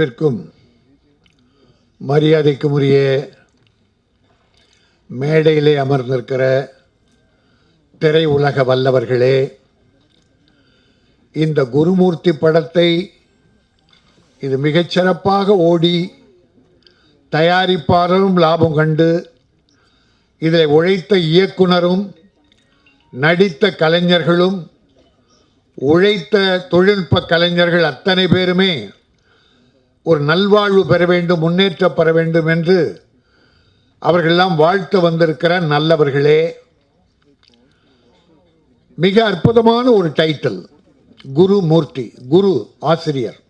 அன்பிற்கும் மரியாதைக்கும் உரிய மேடையிலே அமர்ந்திருக்கிற திரை உலக வல்லவர்களே இந்த குருமூர்த்தி படத்தை இது மிகச்சிறப்பாக ஓடி தயாரிப்பாளரும் லாபம் கண்டு இதில் உழைத்த இயக்குனரும் நடித்த கலைஞர்களும் உழைத்த தொழில்நுட்ப கலைஞர்கள் அத்தனை பேருமே ஒரு நல்வாழ்வு பெற வேண்டும் முன்னேற்றம் பெற வேண்டும் என்று அவர்களெல்லாம் வாழ்த்து வந்திருக்கிற நல்லவர்களே. மிக அற்புதமான ஒரு டைட்டில் குரு மூர்த்தி குரு ஆசிரியர்.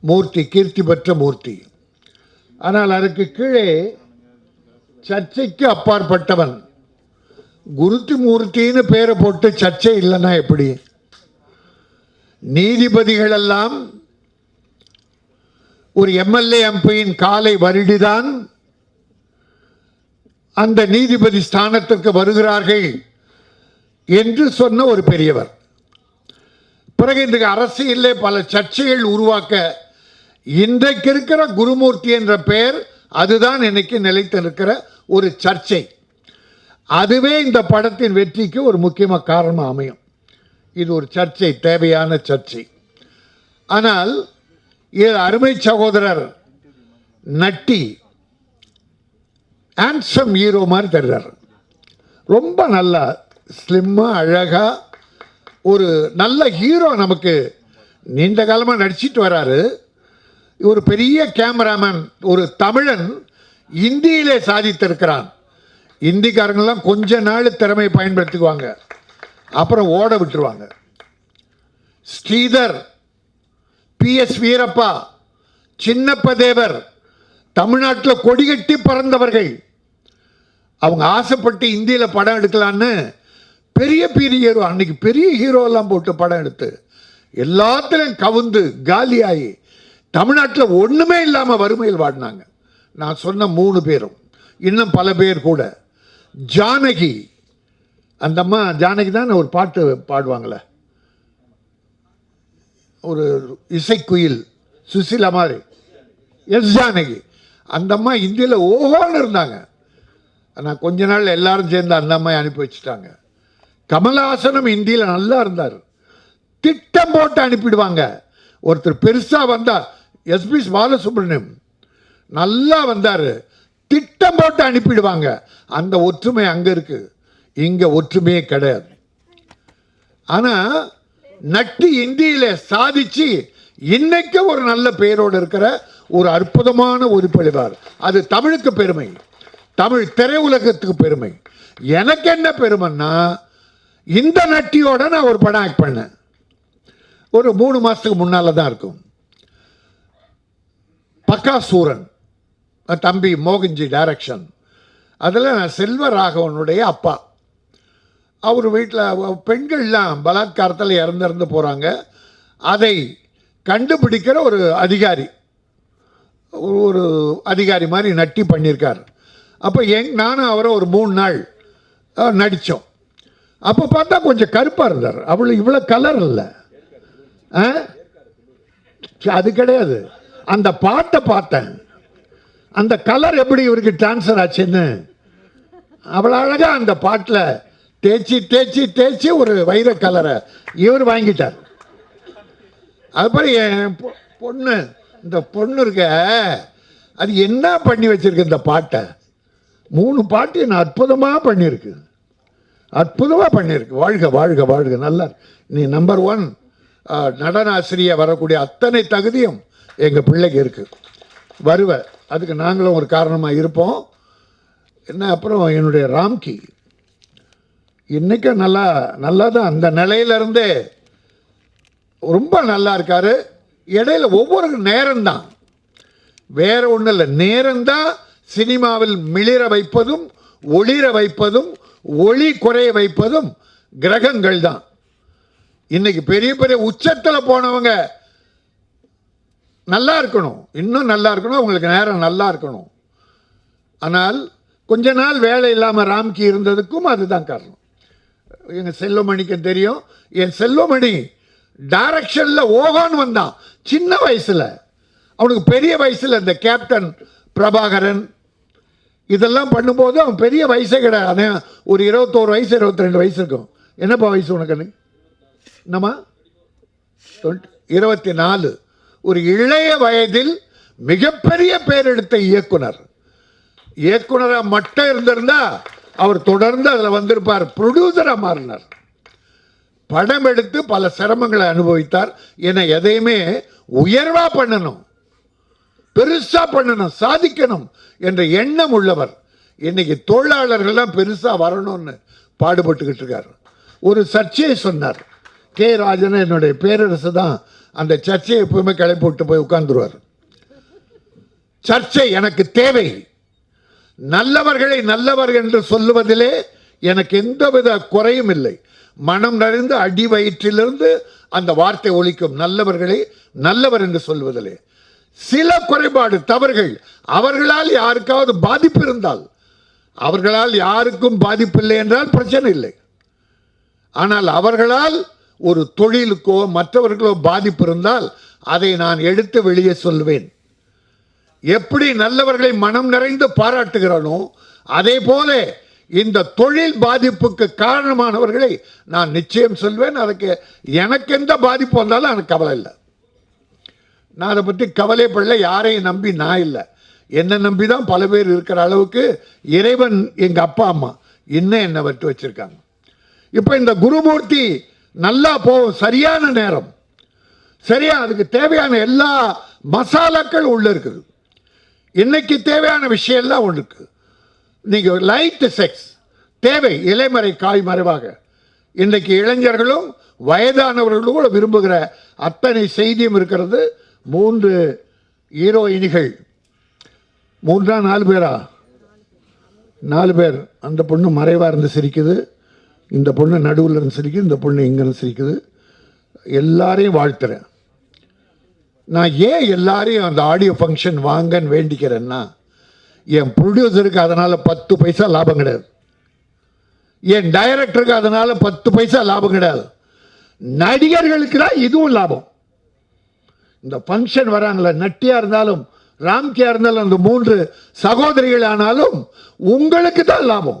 மூர்த்தி கீர்த்தி பெற்ற மூர்த்தி. ஆனால் அதுக்கு கீழே சர்ச்சைக்கு அப்பாற்பட்டவன் குருத்தி மூர்த்தின்னு பேரை போட்டு சர்ச்சை இல்லைன்னா எப்படி? நீதிபதிகள் எல்லாம் ஒரு எம்எல்ஏ எம்பியின் காலை வருடிதான். அந்த நீதிபதி ஸ்தானத்திற்கு வருகிறார்கள் என்று சொன்ன ஒரு பெரியவர். பிறகு இன்றைக்கு அரசியலே பல சர்ச்சைகள் உருவாக்க இன்றைக்கு இருக்கிற குருமூர்த்தி என்ற பெயர் அதுதான் இன்னைக்கு நிலைத்து இருக்கிற ஒரு சர்ச்சை. அதுவே இந்த படத்தின் வெற்றிக்கு ஒரு முக்கியமாக காரணமாக அமையும். இது ஒரு சர்ச்சை தேவையான சர்ச்சை. ஆனால் இது அருமை சகோதரர் நட்டி ஹேண்ட்ஸம் ஹீரோ மாதிரி தருகிறார் ரொம்ப நல்லா ஸ்லிம்மாக அழகாக ஒரு நல்ல ஹீரோ நமக்கு நீண்ட காலமாக நடிச்சிட்டு வராரு. ஒரு பெரிய கேமராமேன் ஒரு தமிழன் இந்தியிலே சாதித்திருக்கிறான். இந்திக்காரங்கெல்லாம் கொஞ்ச நாள் திறமையை பயன்படுத்திக்குவாங்க. அப்புறம் ஓட விட்டுருவாங்க. ஸ்ரீதர் பி எஸ் வீரப்பா சின்னப்ப தேவர் தமிழ்நாட்டில் கொடிகட்டி பறந்தவர்கள். அவங்க ஆசைப்பட்டு இந்தியில் படம் எடுக்கலான்னு பெரிய பெரிய ஹீரோ அன்னைக்கு பெரிய ஹீரோலாம் போட்டு படம் எடுத்து எல்லாத்துலையும் கவுந்து காலியாகி தமிழ்நாட்டில் ஒன்றுமே இல்லாமல் வறுமையில் வாடினாங்க நான் சொன்ன மூணு பேரும் இன்னும் பல பேர் கூட. ஜானகி அந்த அம்மா ஜானகி தான் ஒரு பாட்டு பாடுவாங்களே ஒரு இசைக்குயில் சுசிலா மாதிரி எஸ் ஜானகி அந்த அம்மா இந்தியில் ஓஹோன்னு இருந்தாங்க. ஆனால் கொஞ்ச நாள் எல்லாரும் சேர்ந்து அந்த அம்மாயை அனுப்பி வச்சுட்டாங்க. கமலஹாசனும் இந்தியில் நல்லா இருந்தார். திட்டம் போட்டு அனுப்பிடுவாங்க. ஒருத்தர் பெருசாக வந்தார் எஸ்பி பாலசுப்ரமணியம் நல்லா வந்தார். திட்டம் போட்டு அனுப்பிடுவாங்க. அந்த ஒற்றுமை அங்கே இருக்குது இங்கே ஒற்றுமையே கிடையாது. ஆனால் நட்டு இந்தியில சாதிச்சு இன்னைக்கு ஒரு நல்ல பெயரோடு இருக்கிற ஒரு அற்புதமான உறுப்பினர் அது தமிழுக்கு பெருமை. தமிழ் திரையுலகத்துக்கு பெருமை. எனக்கு என்ன பெருமைன்னா இந்த நட்டியோட நான் ஒரு படம் ஆக்ட் பண்ணேன். ஒரு மூணு மாதத்துக்கு முன்னால் தான் இருக்கும். பக்கா சூரன் தம்பி மோகன்ஜி டைரக்ஷன் அதில் நான் செல்வராகவனுடைய அப்பா. அவர் வீட்டில் பெண்கள்லாம் பலாத்காரத்தில் இறந்திருந்து போகிறாங்க அதை கண்டுபிடிக்கிற ஒரு அதிகாரி ஒரு அதிகாரி மாதிரி நட்டி பண்ணியிருக்கார் அப்போ எங் நானும் அவரும் ஒரு மூணு நாள் நடித்தோம் அப்போ பார்த்தா கொஞ்சம் கருப்பாக இருந்தார். அவ்வளோ இவ்வளோ கலர் இல்லை. ஆ அது கிடையாது. அந்த பாட்டை பார்த்தேன். அந்த கலர் எப்படி இவருக்கு ட்ரான்ஸ்ஃபர் ஆச்சுன்னு. அவ்வளோ அழகாக அந்த பாட்டில் தேய்ச்சி தேய்ச்சி தேய்ச்சி ஒரு வைர கலரை இவர் வாங்கிட்டார். அதுபோல் என் பொ- பொண்ணு இந்த பொண்ணு இருக்க அது என்ன பண்ணி வச்சிருக்கு இந்த பாட்டை? மூணு பாட்டு நான் அற்புதமாக பண்ணியிருக்கு. அற்புதமாக பண்ணியிருக்கு. வாழ்க வாழ்க வாழ்க. நல்லா நீ நம்பர் ஒன் நடனாசிரியை வரக்கூடிய அத்தனை தகுதியும் எங்கள் பிள்ளைக்கு இருக்குது வருவ. அதுக்கு நாங்களும் ஒரு காரணமாக இருப்போம். என்ன அப்புறம் என்னுடைய ராம்கி. இன்றைக்கும் நல்லா நல்லா தான் அந்த நிலையிலேருந்தே ரொம்ப நல்லா இருக்கார். இடையில ஒவ்வொரு நேரம்தான். வேறு ஒன்றும் இல்லை. நேரம்தான் சினிமாவில் மிளிர வைப்பதும் ஒளிர வைப்பதும் ஒளி குறைய வைப்பதும் கிரகங்கள் தான் இன்னைக்கு பெரிய பெரிய உச்சத்தில் போனவங்க நல்லா இருக்கணும். இன்னும் நல்லா இருக்கணும். அவங்களுக்கு நேரம் நல்லா இருக்கணும். ஆனால் கொஞ்ச நாள் வேலை இல்லாமல் ராம்கி இருந்ததுக்கும் அதுதான் காரணம். எங்கள் செல்வமணிக்கு தெரியும். என் செல்வமணி டைரக்ஷனில் ஓகான்னு வந்தான். சின்ன வயசில். அவனுக்கு பெரிய வயசில் இந்த கேப்டன் பிரபாகரன். இதெல்லாம் பண்ணும்போது அவன் பெரிய வயசே கிடையாது. ஒரு இருபத்தோரு வயசு இருபத்தி ரெண்டு வயசு இருக்கும். என்னப்பா வயசு உனக்கு என்னம்மா? இருபத்தி நாலு ஒரு இளைய வயதில் மிகப்பெரிய பேர் எடுத்த இயக்குனர் இயக்குனராக மட்டும் இருந்திருந்தா அவர் தொடர்ந்து அதில் வந்திருப்பார். ப்ரொடியூசராக மாறினார். படம் எடுத்து பல சிரமங்களை அனுபவித்தார். என எதையுமே உயர்வா பண்ணணும் பெருசா பண்ணணும் சாதிக்கணும் என்ற எண்ணம் உள்ளவர். இன்னைக்கு தொழிலாளர்கள்லாம் பெருசா வரணும்னு பாடுபட்டுக்கிட்டு இருக்கார். ஒரு சர்ச்சையை சொன்னார். கே. ராஜன் என்னுடைய பேரரசு தான் அந்த சர்ச்சையை எப்பவுமே கிளப்பி விட்டு போய் உட்கார்ந்துருவார். சர்ச்சை எனக்கு தேவை. நல்லவர்களை நல்லவர் என்று சொல்லுவதிலே எனக்கு எந்தவித குறையும் இல்லை. மனம் நிறைந்து அடி வயிற்றிலிருந்து அந்த வார்த்தை ஒழிக்கும் நல்லவர்களை நல்லவர் என்று சொல்வதிலே சில குறைபாடு தவறுகள். அவர்களால் யாருக்காவது பாதிப்பு இருந்தால் அவர்களால் யாருக்கும் பாதிப்பில்லை என்றால் பிரச்சனை இல்லை. ஆனால் அவர்களால் ஒரு தொழிலுக்கோ மற்றவர்களோ பாதிப்பு இருந்தால் அதை நான் எடுத்து வெளியே சொல்வேன். எப்படி நல்லவர்களை மனம் நிறைந்து பாராட்டுகிறானோ அதே போல இந்த தொழில் பாதிப்புக்கு காரணமானவர்களை நான் நிச்சயம் சொல்வேன். அதுக்கு எனக்கு எந்த பாதிப்பு வந்தாலும் எனக்கு கவலை இல்லை. நான் அதை பற்றி கவலைப்படல யாரையும் நம்பி நான் இல்லை. என்னை நம்பி தான் பல பேர் இருக்கிற அளவுக்கு இறைவன் எங்கள் அப்பா அம்மா இன்னும் என்னை விட்டு வச்சுருக்காங்க. இப்போ இந்த குருமூர்த்தி நல்லா போகும் சரியான நேரம். சரியா அதுக்கு தேவையான எல்லா மசாலாக்கள் உள்ளே இருக்குது. இன்னைக்கு தேவையான விஷயம் எல்லாம் ஒன்று நீங்கள் லைட் செக்ஸ் தேவை இலைமறை காய் மறைவாக. இன்றைக்கு இளைஞர்களும் வயதானவர்களும் கூட விரும்புகிற அத்தனை செய்தியும் இருக்கிறது. மூன்று ஹீரோயினிகள். மூன்றா நாலு பேரா? நாலு பேர். அந்த பொண்ணு மறைவாக இருந்து சிரிக்குது. இந்த பொண்ணு நடுவில் இருந்து சிரிக்குது. இந்த பொண்ணு இங்கேருந்து சிரிக்குது. எல்லாரையும் வாழ்த்துறேன். நான் ஏன் எல்லாரையும் அந்த ஆடியோ ஃபங்க்ஷன் வாங்கன்னு வேண்டிக்கிறேன்னா என் ப்ரொடியூசருக்கு அதனால் பத்து பைசா லாபம் கிடையாது. என் டைரக்டருக்கு அதனால் பத்து பைசா லாபம் கிடையாது. நடிகர்களுக்கு தான் இதுவும் லாபம். இந்த ஃபங்க்ஷன் வராங்களே நட்டியாக இருந்தாலும் ராம்கியாக இருந்தாலும் அந்த மூன்று சகோதரிகள் ஆனாலும் உங்களுக்கு தான் லாபம்.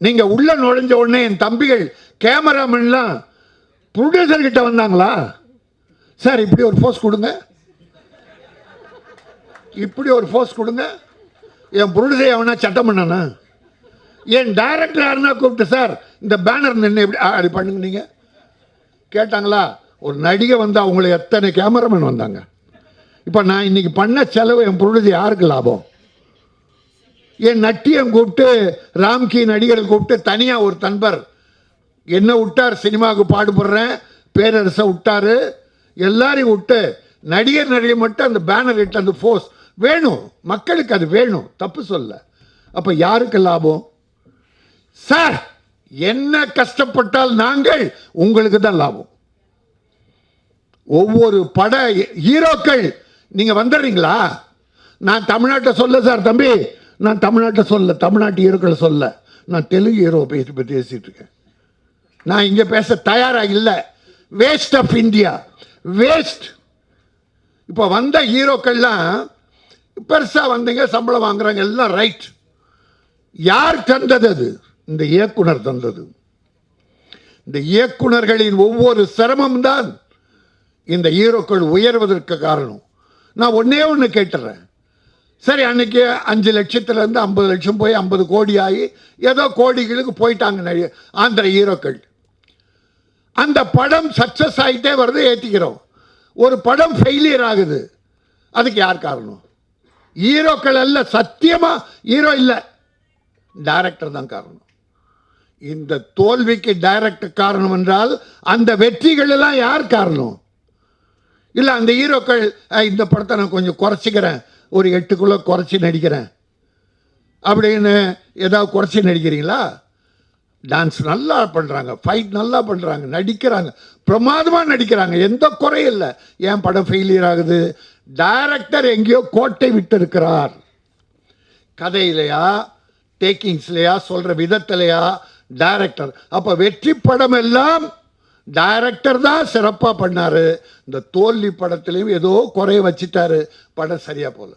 நீங்கள் உள்ளே நுழைஞ்ச உடனே என் தம்பிகள் கேமராமேன்லாம் ப்ரொடியூசர்கிட்ட வந்தாங்களா? சார் இப்படி ஒரு போஸ் கொடுங்க. இப்படி ஒரு போஸ் கொடுங்க. என் ப்ரொடியூசர் எவனா சட்டம் பண்ணானா? என் டைரக்டர் யாருன்னா கூப்பிட்டு சார் இந்த பேனர் நின்று எப்படி அப்படி பண்ணுங்க நீங்கள் கேட்டாங்களா? ஒரு நடிகை வந்து அவங்கள எத்தனை கேமராமேன் வந்தாங்க? இப்போ நான் இன்னைக்கு பண்ண செலவு என் பொருளுது யாருக்கு லாபம்? என் நட்டியம் கூப்பிட்டு ராம்கி நடிகரை கூப்பிட்டு தனியாக ஒரு தன்பர். என்ன விட்டார் சினிமாவுக்கு பாடுபடுறேன் பேரரசை விட்டாரு எல்லாரையும் விட்டு நடிகர் நடிகை மட்டும் அந்த பேனர் இட்டு அந்த ஃபோர்ஸ் வேணும். மக்களுக்கு அது வேணும். தப்பு சொல்ல அப்போ யாருக்கு லாபம்? சார் என்ன கஷ்டப்பட்டால் நாங்கள் உங்களுக்கு தான் லாபம். ஒவ்வொரு பட ஹீரோக்கள் நீங்க வந்துடுறீங்களா? நான் தமிழ்நாட்டை சொல்ல சார் தம்பி. நான் தமிழ்நாட்டை சொல்ல தமிழ்நாட்டு ஹீரோக்களை சொல்ல. நான் தெலுங்கு ஹீரோ பேசி பற்றி பேசிட்டு இருக்கேன். நான் இங்க பேச தயாரா இல்லை. வேஸ்ட் ஆஃப் இந்தியா வேஸ்ட் இப்போ வந்த ஹீரோக்கள்லாம் பெருசாக வந்தீங்க சம்பளம் வாங்குறாங்க எல்லாம் ரைட் யார் தந்தது அது? இந்த இயக்குனர் தந்தது. இந்த இயக்குனர்களின் ஒவ்வொரு சிரமம் தான் இந்த ஹீரோக்கள் உயர்வதற்கு காரணம். நான் ஒன்றே ஒன்று கேட்டுறேன். சரி அன்னைக்கு அஞ்சு லட்சத்துலேருந்து ஐம்பது லட்சம் போய் ஐம்பது கோடி ஆகி ஏதோ கோடிகளுக்கு போயிட்டாங்க நிறைய ஆந்திர ஹீரோக்கள். அந்த படம் சக்ஸஸ் ஆகிட்டே வருது ஏற்றிக்கிறோம் ஒரு படம் ஃபெயிலியர் ஆகுது. அதுக்கு யார் காரணம்? ஹீரோக்கள் அல்ல சத்தியமா ஹீரோ இல்லை. டைரக்டர் தான் காரணம். இந்த தோல்விக்கு டைரக்டர் காரணம் என்றால் அந்த வெற்றிகள் எல்லாம் யார் காரணம்? இல்லை அந்த ஹீரோக்கள் இந்த படத்தை நான் கொஞ்சம் குறைச்சிக்கிறேன். ஒரு எட்டு கிலோ குறைச்சி நடிக்கிறேன். அப்படின்னு ஏதாவது குறைச்சி நடிக்கிறீங்களா? டான்ஸ் நல்லா பண்ணுறாங்க ஃபைட் நல்லா பண்ணுறாங்க நடிக்கிறாங்க பிரமாதமாக நடிக்கிறாங்க எந்த குறையும் இல்லை. ஏன் படம் ஃபெயிலியர் ஆகுது? டைரக்டர் எங்கேயோ கோட்டை விட்டு இருக்கிறார் கதையிலையா டேக்கிங்ஸ்லையா சொல்கிற விதத்திலையா டைரக்டர் அப்போ வெற்றி படம் எல்லாம் டைரக்டர் தான் சிறப்பாக பண்ணார். இந்த தோல்வி படத்துலையும் ஏதோ குறைய வச்சுட்டாரு. படம் சரியாக போகல.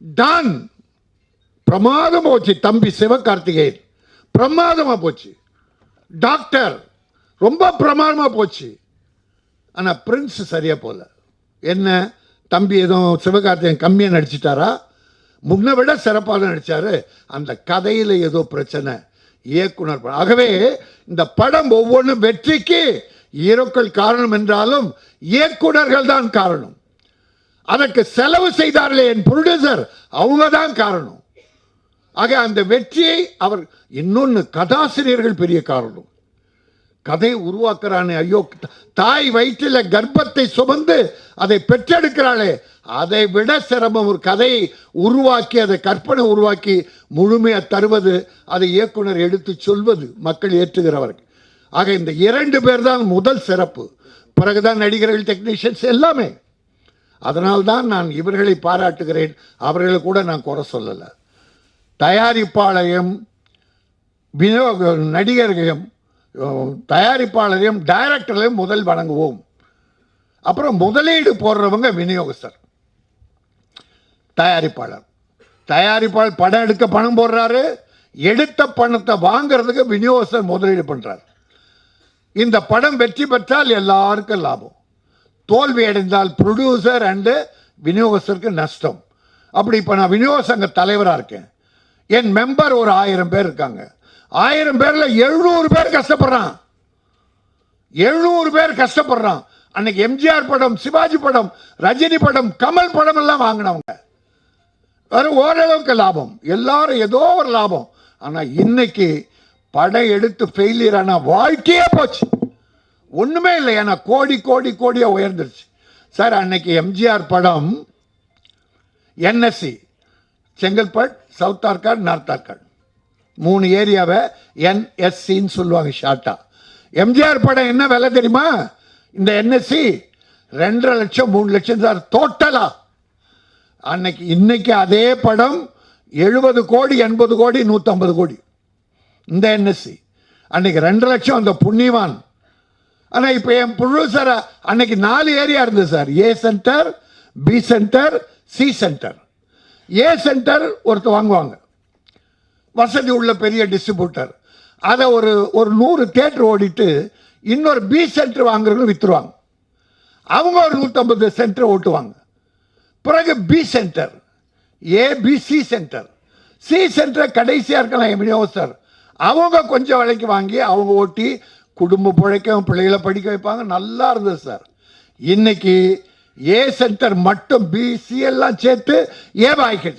டான் பிரமாதமாக போச்சு. தம்பி சிவகார்த்திகேயன். பிரமாதமாக போச்சு. டாக்டர் ரொம்ப பிரமாதமாக போச்சு. ஆனால் பிரின்ஸ் சரியாக போகல என்ன தம்பி எதுவும் சிவகார்த்திகன் கம்மியாக நடிச்சிட்டாரா? முன்ன விட சிறப்பாக தான் அந்த கதையில் ஏதோ பிரச்சனை. இயக்குனர் ஆகவே இந்த படம் ஒவ்வொன்றும் வெற்றிக்கு ஹீரோக்கள் காரணம் என்றாலும் இயக்குனர்கள் தான் காரணம். அதற்கு செலவு செய்தார்களே என் ப்ரொடியூசர் அவங்க தான் காரணம். ஆக அந்த வெற்றியை அவர் இன்னொன்று கதாசிரியர்கள் பெரிய காரணம். கதை உருவாக்குறானே ஐயோ தாய் வயிற்றில் கர்ப்பத்தை சுமந்து அதை பெற்றெடுக்கிறாளே அதை விட சிரமம் ஒரு கதையை உருவாக்கி அதை கற்பனை உருவாக்கி முழுமையாக தருவது அதை இயக்குனர் எடுத்து சொல்வது மக்கள் ஏற்றுகிறவர்கள். ஆக இந்த இரண்டு பேர் தான் முதல் சிறப்பு. பிறகுதான் நடிகர்கள் டெக்னீஷியன்ஸ் எல்லாமே. அதனால்தான் நான் இவர்களை பாராட்டுகிறேன். அவர்களை கூட நான் குறை சொல்லலை. தயாரிப்பாளரையும் விநியோக நடிகர்களையும் தயாரிப்பாளரையும் டைரக்டரையும் முதல் வணங்குவோம். அப்புறம் முதலீடு போடுறவங்க விநியோகஸ்தர் தயாரிப்பாளர். தயாரிப்பாளர் படம் எடுக்க பணம் போடுறாரு எடுத்த பணத்தை வாங்குறதுக்கு விநியோகஸ்தர் முதலீடு பண்ணுறார் இந்த படம் வெற்றி பெற்றால் எல்லாருக்கும் லாபம். தோல்வி அடைந்தால் ப்ரொடியூசர் அண்டு விநியோகஸ்தருக்கு நஷ்டம். அப்படி இப்போ நான் விநியோக சங்க தலைவராக இருக்கேன். என் மெம்பர் ஒரு ஆயிரம் பேர் இருக்காங்க. ஆயிரம் பேரில் எழுநூறு பேர் கஷ்டப்படுறான். எழுநூறு பேர் கஷ்டப்படுறான். அன்னைக்கு எம்ஜிஆர் படம் சிவாஜி படம் ரஜினி படம் கமல் படம் எல்லாம் வாங்கினவங்க. வெறும் ஓரளவுக்கு லாபம். எல்லாரும் ஏதோ ஒரு லாபம். ஆனால் இன்னைக்கு படம் எடுத்து ஃபெயிலியர் ஆனால் வாழ்க்கையே போச்சு. ஒன்றுமே இல்லை. ஏன்னா கோடி கோடி கோடியாக உயர்ந்துருச்சு. சார் அன்னைக்கு எம்ஜிஆர் படம் NSC Chengalpet south Arcot north Arcot மூணு ஏரியாவை என்எஸ்சின்னு சொல்லுவாங்க ஷார்ட்டாக எம்ஜிஆர் படம் என்ன விலை தெரியுமா? இந்த என்எஸ்சி ரெண்டரை லட்சம் மூணு லட்சம் சார் டோட்டலா அன்னைக்கு இன்னைக்கு அதே படம் எழுபது கோடி எண்பது கோடி நூற்றம்பது கோடி. இந்த என்எஸ்சி அன்னைக்கு ரெண்டு லட்சம் அந்த புண்ணியவான். ஆனால் இப்போ என் ப்ரொடியூசர் அன்னைக்கு நாலு ஏரியா இருந்தது sir. A centre B centre C centre A centre ஒருத்தர் வாங்குவாங்க. வசதி உள்ள பெரிய டிஸ்ட்ரிபியூட்டர் அதை ஒரு ஒரு நூறு தேட்டர் ஓடிட்டு இன்னொரு பி சென்டர் வாங்குறவங்க விற்றுருவாங்க அவங்க ஒரு நூற்றம்பது சென்டர் ஓட்டுவாங்க. பிறகு B centre ABC centre. C centre கடைசியாக இருக்கலாம் என் சார். அவங்க கொஞ்சம் விலைக்கு வாங்கி அவங்க ஓட்டி குடும்ப பிழைக்க பிள்ளைகளை படிக்க வைப்பாங்க. நல்லா இருந்தது சார். இன்னைக்கு ஏ சென்டர் மட்டும் பிசி எல்லாம் சேர்த்து ஏ பாய்க்கெட்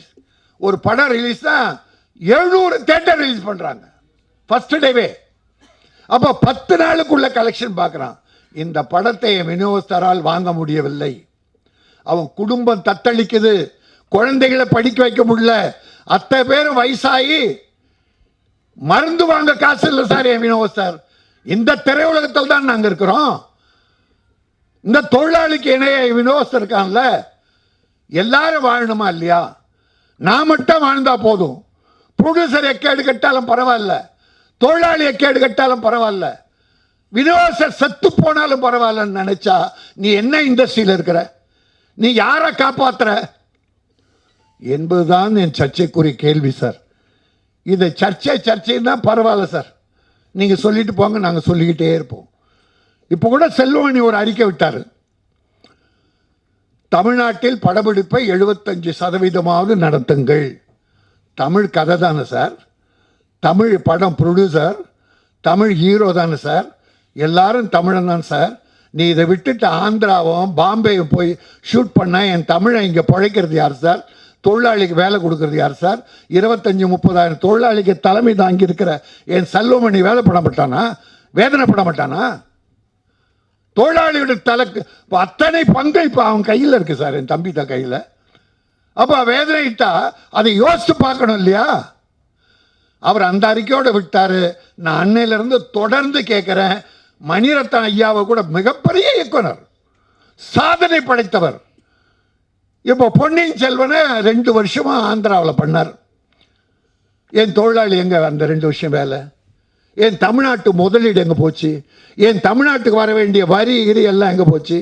ஒரு படம் ரிலீஸ் தான் எழுநூறு தேட்டர் ரிலீஸ் பண்ணுறாங்க ஃபஸ்ட் டேவே அப்போ பத்து நாளுக்குள்ள கலெக்ஷன் பார்க்குறான். இந்த படத்தை என் வாங்க முடியவில்லை. அவன் குடும்பம் தத்தளிக்குது. குழந்தைகளை படிக்க வைக்க முடியல. அத்தனை பேரும் வயசாகி மருந்து வாங்க காசு இல்லை சார் என் வினோத் இந்த திரையுலகத்தில் தான் நாங்கள் இருக்கிறோம். இந்த தொழிலாளிக்கு இணைய வினோத் இருக்கான்ல எல்லாரும் வாழணுமா இல்லையா? நான் மட்டும் வாழ்ந்தா போதும். ப்ரொடியூசர் எக்கேடு கட்டாலும் பரவாயில்ல. தொழிலாளி எக்கேடு கட்டாலும் பரவாயில்ல. வினோசர் செத்து போனாலும் பரவாயில்லன்னு நினைச்சா நீ என்ன இண்டஸ்ட்ரியில் இருக்கிற? நீ யாரை காப்பாத்துற? என்பதுதான் என் சர்ச்சைக்குரிய கேள்வி சார். இதை சர்ச்சை சர்ச்சைன்னா பரவாயில்ல சார். நீங்கள் சொல்லிட்டு போங்க நாங்கள் சொல்லிக்கிட்டே இருப்போம். இப்போ கூட செல்வமணி ஒரு அறிக்கை விட்டார். தமிழ்நாட்டில் படப்பிடிப்பை எழுபத்தஞ்சு சதவீதமாவது நடத்துங்கள். தமிழ் கதை தானே சார். தமிழ் படம் ப்ரொடியூசர் தமிழ் ஹீரோ தானே சார். எல்லாரும் தமிழன் தான் சார். நீ இதை விட்டுட்டு ஆந்திராவும் பாம்பேயும் போய் ஷூட் பண்ணால் என் தமிழை இங்கே பிழைக்கிறது யார் சார்? தொழிலாளிக்கு வேலை கொடுக்கறது யார் சார்? இருபத்தஞ்சி முப்பதாயிரம் தொழிலாளிக்கு தலைமை தாங்கி இருக்கிற என் செல்வமணி வேலை பண்ண மாட்டானா? வேதனை பண்ண மாட்டானா? தொழிலாளியோட தலைக்கு இப்போ அத்தனை பங்கு இப்போ அவன் கையில் இருக்கு சார் என் தம்பி தான் கையில். அப்போ வேதனைட்டா அதை யோசித்து பார்க்கணும் இல்லையா? அவர் அந்த அறிக்கையோடு விட்டார். நான் அன்னையிலேருந்து தொடர்ந்து கேட்குறேன் மணிரத்ன ஐயாவை கூட மிகப்பெரிய இயக்குனர் சாதனை படைத்தவர். இப்போ பொன்னியின் செல்வனை ரெண்டு வருஷமாக ஆந்திராவில் பண்ணார். என் தொழிலாளி எங்கே அந்த ரெண்டு வருஷம் வேலை? என் தமிழ்நாட்டு முதலீடு எங்கே போச்சு? என் தமிழ்நாட்டுக்கு வர வேண்டிய வரி கிரி எல்லாம் எங்கே போச்சு?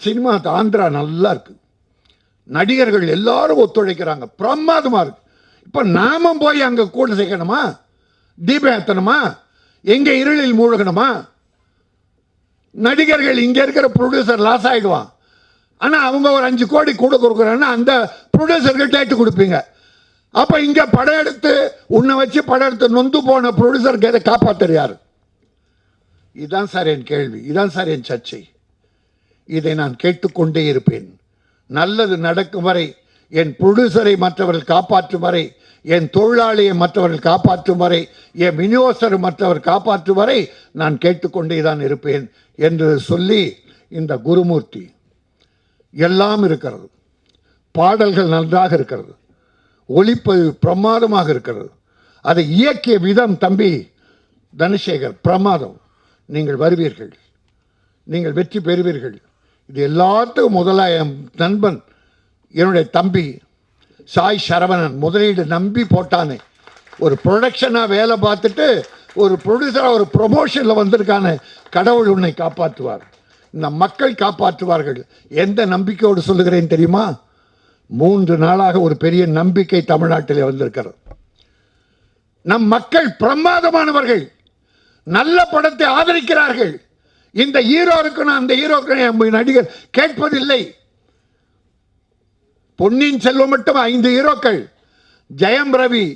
சினிமா ஆந்திரா நல்லா இருக்குது நடிகர்கள் எல்லாரும் ஒத்துழைக்கிறாங்க. பிரமாதமாக இருக்குது இப்போ நாமும் போய் அங்கே கூட சேர்க்கணுமா? தீபம் ஏற்றணுமா எங்கே இருளில் மூழ்கணுமா? நடிகர்கள் இங்கே இருக்கிற ப்ரொடியூசர் லாஸ் ஆகிடுவான் ஆனால் அவங்க ஒரு அஞ்சு கோடி கூட கொடுக்குறாங்கன்னா அந்த ப்ரொடியூசர்கள் கேட்டு கொடுப்பீங்க. அப்போ இங்கே படம் எடுத்து உன்னை வச்சு படம் எடுத்து நொந்து போன ப்ரொடியூசருக்கு இதை காப்பாற்றுற யார்? இதுதான் சார் என் கேள்வி. இதுதான் சார் என் சர்ச்சை. இதை நான் கேட்டுக்கொண்டே இருப்பேன். நல்லது நடக்கும் வரை என் ப்ரொடியூசரை மற்றவர்கள் காப்பாற்றும் வரை என் தொழிலாளியை மற்றவர்கள் காப்பாற்றும் வரை என் விநியோகஸ்தர் மற்றவர் காப்பாற்றும் வரை நான் கேட்டுக்கொண்டே தான் இருப்பேன் என்று சொல்லி இந்த குருமூர்த்தி எல்லாம் இருக்கிறது. பாடல்கள் நன்றாக இருக்கிறது. ஒழிப்பது பிரமாதமாக இருக்கிறது. அதை இயக்கிய விதம் தம்பி தனசேகர் பிரமாதம். நீங்கள் வருவீர்கள். நீங்கள் வெற்றி பெறுவீர்கள். இது எல்லாத்துக்கும் முதல்ல என் நண்பன் என்னுடைய தம்பி சாய் சரவணன். முதலீடு நம்பி போட்டானே. ஒரு ப்ரொடக்ஷனாக வேலை பார்த்துட்டு ஒரு ப்ரொடியூசராக ஒரு ப்ரொமோஷனில் வந்திருக்கான. கடவுள் உன்னை காப்பாற்றுவார். இந்த மக்கள் காப்பாற்றுவார்கள். எந்த நம்பிக்கையோடு சொல்லுகிறேன் தெரியுமா? மூன்று நாளாக ஒரு பெரிய நம்பிக்கை தமிழ்நாட்டில் வந்திருக்கிறது. நம் மக்கள் பிரமாதமானவர்கள். நல்ல படத்தை ஆதரிக்கிறார்கள். இந்த ஹீரோ இருக்கணும் அந்த ஹீரோ இருக்கணும் நடிகர் கேட்பதில்லை. பொன்னியின் செல்வம் மட்டும் ஐந்து ஹீரோக்கள். ஜெயம் ரவி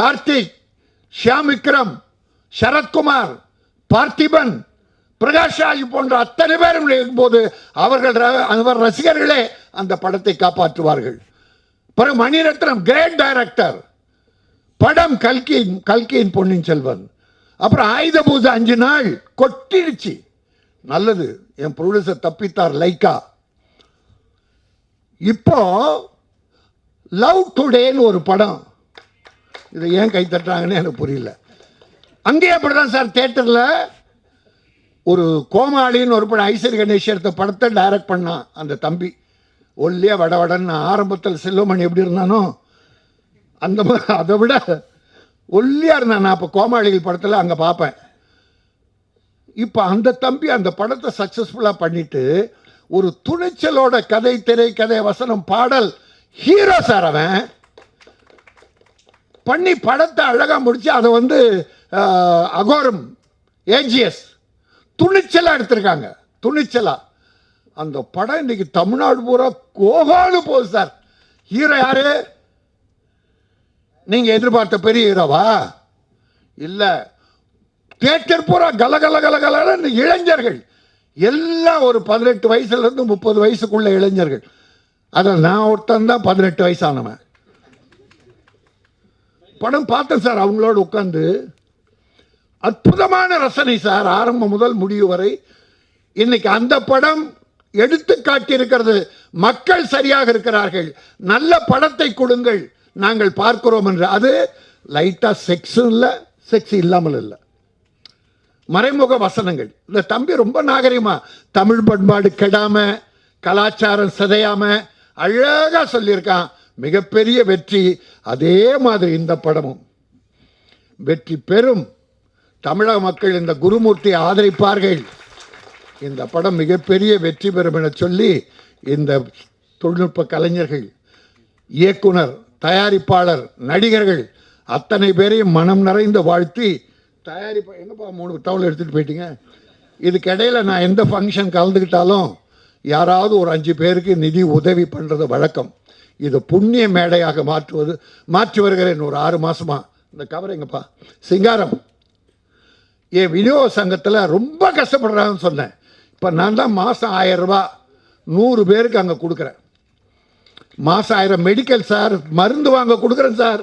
கார்த்திக் ஷியாம் விக்ரம் சரத்குமார் பார்த்திபன் பிரகாஷ் ராஜ் போன்ற அத்தனை பேரும் இருக்கும்போது அவர்கள் ர- அவர் ரசிகர்களே அந்த படத்தை காப்பாற்றுவார்கள். பிறகு மணிரத்னம் கிரேட் டைரக்டர் படம் கல்கியின் கல்கியின் பொன்னியின் செல்வன் அப்புறம் ஆயுத பூஜை அஞ்சு நாள் கொட்டிடுச்சு நல்லது என் ப்ரொடியூசர் தப்பித்தார் லைக்கா. இப்போ லவ் டுடேன்னு ஒரு படம். இதை ஏன் கை தட்டுறாங்கன்னு எனக்கு புரியல. அங்கேயே அப்படிதான் சார் தேட்டரில் ஒரு கோமாளின்னு ஒரு படம் ஐசர் கணேஷ் எடுத்த படத்தை டைரக்ட் பண்ணான் அந்த தம்பி. ஒல்லியா வட வடன்னு ஆரம்பத்தில் செல்வமணி எப்படி இருந்தானோ அந்த மாதிரி அதை விட ஒல்லியாக இருந்தான் நான் அப்போ கோமாளிகள் படத்தில் அங்கே பார்ப்பேன். இப்போ அந்த தம்பி அந்த படத்தை சக்ஸஸ்ஃபுல்லாக பண்ணிட்டு ஒரு துணிச்சலோட கதை திரை கதை வசனம் பாடல் ஹீரோ சார் அவன். பண்ணி படத்தை அழகாக முடிச்சு அதை வந்து அகோரம் ஏஜிஎஸ் துணிச்சலாக எடுத்திருக்காங்க. துணிச்சலாக அந்த படம் இன்னைக்கு தமிழ்நாடு பூரா கோகாலு போகுது சார். ஹீரோ யாரு? நீங்க எதிர்பார்த்த பெரிய ஹீரோவா? இல்லை தேட்டர் பூரா கல கல கல இளைஞர்கள். எல்லாம் ஒரு பதினெட்டு வயசுல இருந்து முப்பது வயசுக்குள்ள இளைஞர்கள். அதில் நான் ஒருத்தன் தான் பதினெட்டு வயசானவன். படம் பார்த்தேன் சார் அவங்களோட உட்காந்து அற்புதமான ரசனை சார். ஆரம்பம் முதல் முடிவு வரை. இன்னைக்கு அந்த படம் எடுத்து காட்டியிருக்கிறது. மக்கள் சரியாக இருக்கிறார்கள். நல்ல படத்தை கொடுங்கள். நாங்கள் பார்க்கிறோம் என்று. அது லைட்டாக செக்ஸும் இல்லை செக்ஸ் இல்லாமல் இல்லை. மறைமுக வசனங்கள். இந்த தம்பி ரொம்ப நாகரிகமாக தமிழ் பண்பாடு கெடாமல் கலாச்சாரம் சிதையாம அழகாக சொல்லியிருக்கான். மிகப்பெரிய வெற்றி. அதே மாதிரி இந்த படமும். வெற்றி பெறும். தமிழக மக்கள் இந்த குருமூர்த்தியை ஆதரிப்பார்கள். இந்த படம் மிகப்பெரிய வெற்றி பெறும் என சொல்லி இந்த தொழில்நுட்ப கலைஞர்கள் இயக்குனர் தயாரிப்பாளர் நடிகர்கள் அத்தனை பேரையும் மனம் நிறைந்து வாழ்த்தி தயாரிப்பா என்னப்பா மூணு தவளை எடுத்துகிட்டு போயிட்டீங்க? இதுக்கிடையில் நான் எந்த ஃபங்க்ஷன் கலந்துக்கிட்டாலும் யாராவது ஒரு அஞ்சு பேருக்கு நிதி உதவி பண்ணுறது வழக்கம். இது புண்ணிய மேடையாக மாற்றுவது மாற்றி வருகிறேன் ஒரு ஆறு மாதமாக இந்த கவர் எங்கப்பா? சிங்காரம். என் விநியோக சங்கத்தில் ரொம்ப கஷ்டப்படுறாங்கன்னு சொன்னேன். இப்போ நான் தான் மாதம் ஆயரூபா நூறு பேருக்கு அங்கே கொடுக்குறேன். மாதம் ஆயிரம் மெடிக்கல் சார் மருந்து வாங்க கொடுக்குறேன் சார்.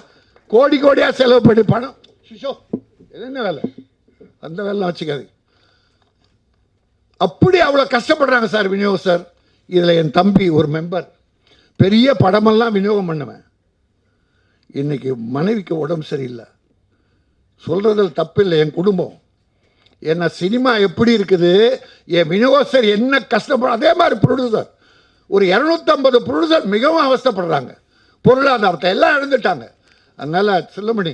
கோடி கோடியாக செலவு பண்ணி பணம். சுஷோ என்ன வேலை? அந்த வேலை வச்சுக்காது அப்படி அவ்வளோ கஷ்டப்படுறாங்க சார் விநியோக சார். இதில் என் தம்பி ஒரு மெம்பர் பெரிய படமெல்லாம் விநியோகம் பண்ணுவேன். இன்னைக்கு மனைவிக்கு உடம்பு சரியில்லை. சொல்கிறதில் தப்பில்லை என் குடும்பம். என்ன சினிமா எப்படி இருக்குது? என் வினோசர் என்ன கஷ்டப்படும் அதே மாதிரி ப்ரொடியூசர் ஒரு இரநூத்தம்பது ப்ரொடியூசர் மிகவும் அவஸ்தைப்படுறாங்க. பொருளாதாரத்தை எல்லாம் இழந்துட்டாங்க. அதனால் செல்லமணி